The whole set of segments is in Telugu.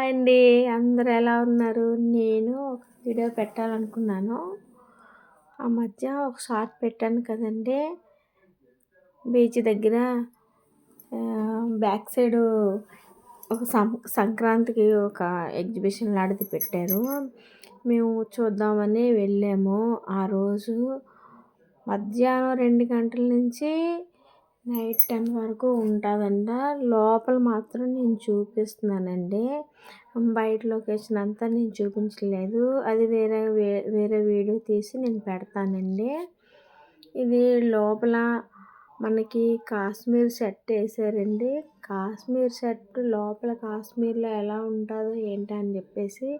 హాయ్ అండి. అందరు ఎలా ఉన్నారు? నేను ఒక వీడియో పెట్టాలనుకున్నాను. ఆ మధ్య ఒక షార్ట్ పెట్టాను కదండి. బీచ్ దగ్గర బ్యాక్ సైడ్ ఒక సం సంక్రాంతికి ఒక ఎగ్జిబిషన్ లాంటిది పెట్టారు. మేము చూద్దామని వెళ్ళాము. ఆ రోజు మధ్యాహ్నం రెండు గంటల నుంచి నైట్ టెన్ వరకు ఉంటుందంట. లోపల మాత్రం నేను చూపిస్తున్నానండి. బయట లొకేషన్ అంతా నేను చూపించలేదు. అది వేరే వేరే వీడియో తీసి నేను పెడతానండి. ఇది లోపల మనకి కాశ్మీర్ సెట్ వేసారండి. కాశ్మీర్ సెట్ లోపల కాశ్మీర్లో ఎలా ఉంటుందో ఏంటి అని చెప్పేసి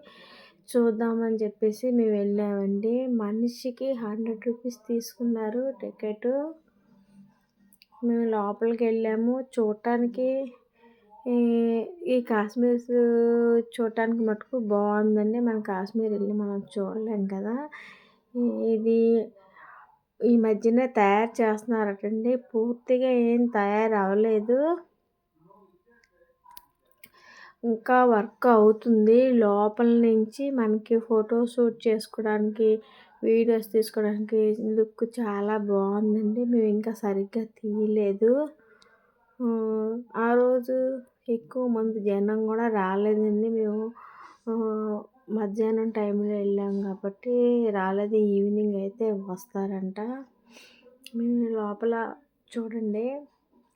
చూద్దామని చెప్పేసి మేము వెళ్ళామండి. మనిషికి హండ్రెడ్ రూపీస్ తీసుకున్నారు టికెట్. మేము లోపలికి వెళ్ళాము. చూడటానికి ఈ కాశ్మీర్స్ చూడటానికి మటుకు బాగుందండి. మనం కాశ్మీర్ వెళ్ళి మనం చూడలేం కదా. ఇది ఈ మధ్యనే తయారు చేస్తున్నారటండి. పూర్తిగా ఏం తయారు అవ్వలేదు ఇంకా వర్క్ అవుతుంది. లోపల నుంచి మనకి ఫోటో షూట్ చేసుకోవడానికి వీడియోస్ తీసుకోవడానికి లుక్ చాలా బాగుందండి. మేము ఇంకా సరిగ్గా తీయలేదు. ఆ రోజు ఎక్కువ మంది జనం కూడా రాలేదండి. మేము మధ్యాహ్నం టైంలో వెళ్ళాం కాబట్టి రాలేదు. ఈవినింగ్ అయితే వస్తారంట. మేము లోపల చూడండి.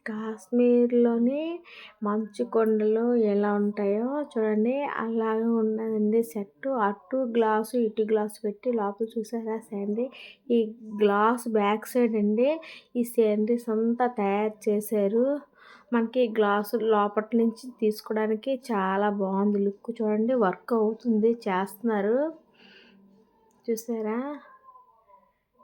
కాశ్మీర్లోని మంచు కొండలు ఎలా ఉంటాయో చూడండి. అలాగే ఉన్నదండి సెట్ అటు గ్లాసు ఇటు గ్లాసు పెట్టి లోపల చూసారా శాండీ? ఈ గ్లాస్ బ్యాక్ సైడ్ అండి ఈ శాండీస్ అంతా తయారు చేశారు. మనకి గ్లాసు లోపల నుంచి తీసుకోవడానికి చాలా బాగుంది లుక్. చూడండి వర్క్ అవుతుంది చేస్తున్నారు. చూసారా?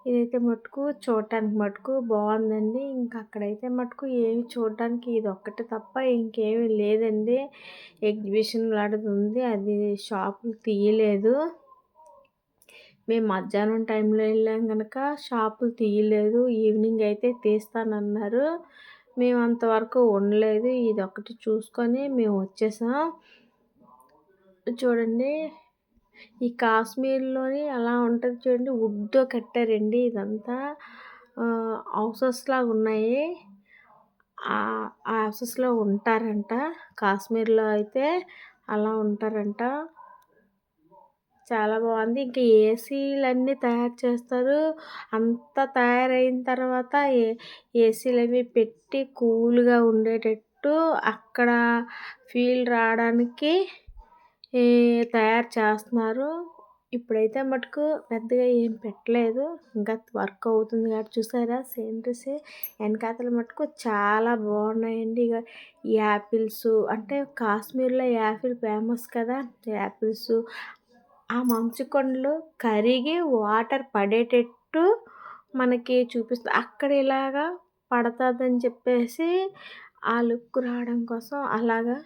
ఇదైతే మటుకు చూడటానికి మటుకు బాగుందండి. ఇంకా అక్కడైతే మటుకు ఏమి చూడటానికి ఇది ఒక్కటే తప్ప ఇంకేమీ లేదండి. ఎగ్జిబిషన్ లాంటిది ఉంది. అది షాపులు తీయలేదు. మేము మధ్యాహ్నం టైంలో వెళ్ళాం కనుక షాపులు తీయలేదు. ఈవినింగ్ అయితే తీస్తానన్నారు. మేము అంతవరకు ఉండలేదు. ఇది ఒకటి చూసుకొని మేము వచ్చేసాం. చూడండి ఈ కాశ్మీర్లోని అలా ఉంటుంది చూడండి వుడ్తో కట్టారండి ఇదంతా. హౌసెస్ లాగా ఉన్నాయి. ఆ హౌసెస్లో ఉంటారంట. కాశ్మీర్లో అయితే అలా ఉంటారంట. చాలా బాగుంది. ఇంకా ఏసీలు అన్నీ తయారు చేస్తారు. అంతా తయారైన తర్వాత ఏ ఏసీలు అవి పెట్టి కూల్గా ఉండేటట్టు అక్కడ ఫీల్ రావడానికి తయారు చేస్తున్నారు ఇప్పుడైతే మటుకు పెద్దగా ఏం పెట్టలేదు. ఇంకా వర్క్ అవుతుంది కాబట్టి చూసారా? సేంటర్స్ వెనకాతల మటుకు చాలా బాగున్నాయండి. ఇక యాపిల్స్ అంటే కాశ్మీర్లో యాపిల్ ఫేమస్ కదా? యాపిల్స్ ఆ మంచు కొండలు కరిగి వాటర్ పడేటట్టు మనకి చూపిస్తుంది అక్కడ ఇలాగా పడుతుందని చెప్పేసి ఆ లుక్ రావడం కోసం అలాగా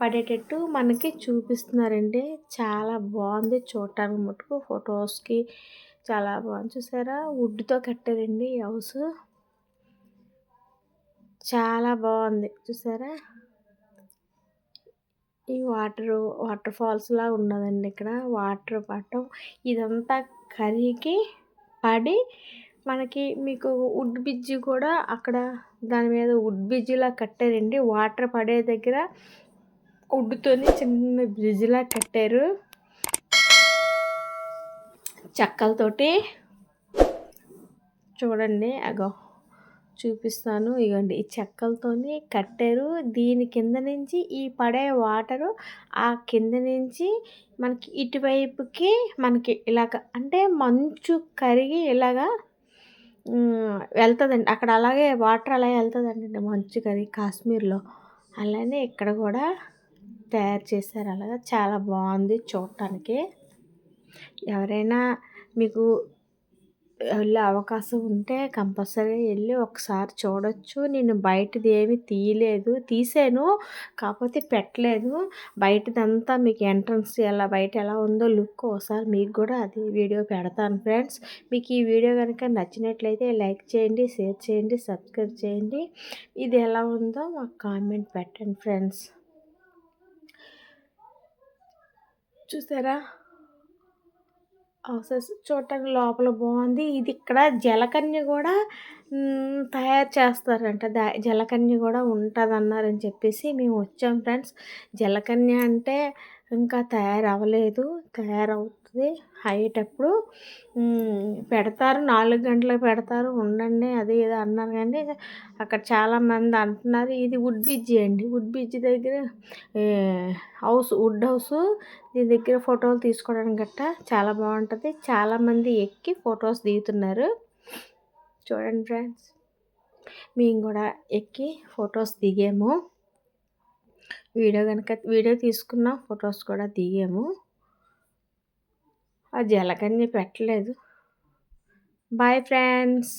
పడేటట్టు మనకి చూపిస్తున్నారండి. చాలా బాగుంది. చూడటానికి మటుకు ఫొటోస్కి చాలా బాగుంది. చూసారా? వుడ్తో కట్టారండి ఈ హౌస్. చాలా బాగుంది. చూసారా? ఈ వాటర్ వాటర్ ఫాల్స్ లా ఉన్నదండి ఇక్కడ. వాటర్ పట్టం ఇదంతా కరిగి పడి మనకి మీకు వుడ్ బ్రిడ్జి కూడా అక్కడ దాని మీద వుడ్ బ్రిడ్జిలా కట్టారండి. వాటర్ పడే దగ్గర వుడ్తోని చిన్న బ్రిడ్జ్లా కట్టారు. చెక్కలతోటి చూడండి అగో చూపిస్తాను. ఇగోండి ఈ చెక్కలతోని కట్టారు. దీని కింద నుంచి ఈ పడే వాటరు ఆ కింద నుంచి మనకి ఇటువైపుకి మనకి ఇలాగ అంటే మంచు కరిగి ఇలాగా వెళ్తుందండి. అక్కడ అలాగే వాటర్ అలాగే వెళ్తుందండి మంచు కరిగి కాశ్మీర్లో. అలానే ఇక్కడ కూడా తయారు చేశారు. అలాగా చాలా బాగుంది చూడటానికి. ఎవరైనా మీకు వెళ్ళే అవకాశం ఉంటే కంపల్సరీ వెళ్ళి ఒకసారి చూడొచ్చు. నేను బయటది ఏమి తీయలేదు. తీసాను కాకపోతే పెట్టలేదు. బయటదంతా మీకు ఎంట్రన్స్ ఎలా బయట ఎలా ఉందో లుక్ ఒకసారి మీకు కూడా అది వీడియో పెడతాను ఫ్రెండ్స్. మీకు ఈ వీడియో కనుక నచ్చినట్లయితే లైక్ చేయండి షేర్ చేయండి సబ్స్క్రైబ్ చేయండి. ఇది ఎలా ఉందో మాకు కామెంట్ పెట్టండి ఫ్రెండ్స్. చూసారా? హౌసెస్ చూడటానికి లోపల బాగుంది. ఇది ఇక్కడ జలకన్య కూడా తయారు చేస్తారంట. దా జలకన్య కూడా ఉంటుంది అన్నారని చెప్పేసి మేము వచ్చాం ఫ్రెండ్స్. జలకన్య అంటే ఇంకా తయారవ్వలేదు. తయారవుతుంది అయ్యేటప్పుడు పెడతారు నాలుగు గంటలకు పెడతారు ఉండండి అది ఇది అన్నారు. కానీ అక్కడ చాలామంది అంటున్నారు ఇది వుడ్ బ్రిడ్జి అండి. వుడ్ బ్రిడ్జి దగ్గర హౌస్ వుడ్ హౌస్ దీని దగ్గర ఫోటోలు తీసుకోవడానికి గట్ట చాలా బాగుంటుంది. చాలామంది ఎక్కి ఫొటోస్ దిగుతున్నారు. చూడండి ఫ్రెండ్స్ మేము కూడా ఎక్కి ఫొటోస్ దిగాము. వీడియో కనుక వీడియో తీసుకున్నాం ఫొటోస్ కూడా దిగాము. ఆ జలకన్య పెట్టలేదు. Bye friends